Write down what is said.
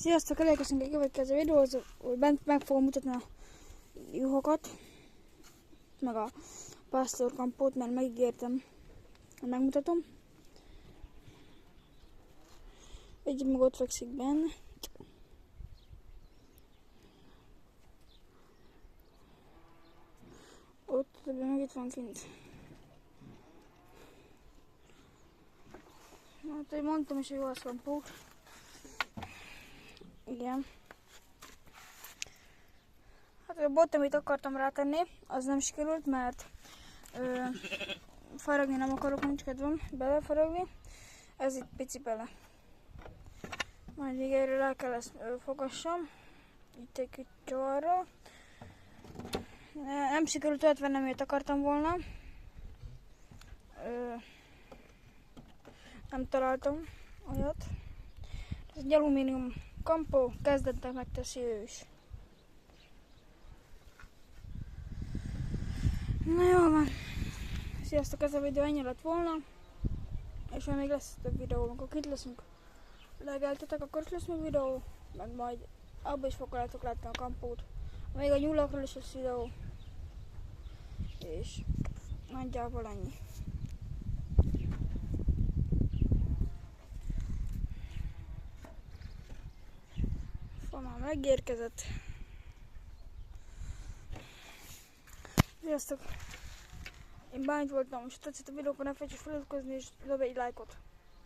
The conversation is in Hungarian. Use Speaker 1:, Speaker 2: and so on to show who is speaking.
Speaker 1: Sziasztok, elérkeztünk egy következő videóhoz, hogy bent meg fogom mutatni a juhokat, meg a pásztorkampót, mert megígértem, hogy megmutatom. Egy meg ott fekszik benne. Ott, többi meg itt van kint. Hát, hogy mondtam is, hogy jó az kampó. Igen. Hát a bot, amit akartam rátenni, az nem sikerült, mert ö, faragni nem akarok, nincs kedvem belefaragni. Ez itt pici bele. Majd még erre rá kell ezt ö, fogassam. Itt egy kicsit csavarra. Nem sikerült olyat vennem, amit akartam volna. Ö, nem találtam olyat. Ez egy alumínium kampó, kezdetben megteszi ő is. Na jó van. Sziasztok, ez a videó ennyi lett volna. És majd még lesz több videó, amikor kint leszünk. Legeltetek, akkor lesz még videó. Meg majd abban is fogjátok látni a kampót. Még a nyulakról is lesz videó. És nagyjából ennyi. Fa már megérkezett. Sziasztok! Én Bányt voltam, és tetszett a videó, akkor ne felejtsd feliratkozni és dobj egy lájkot.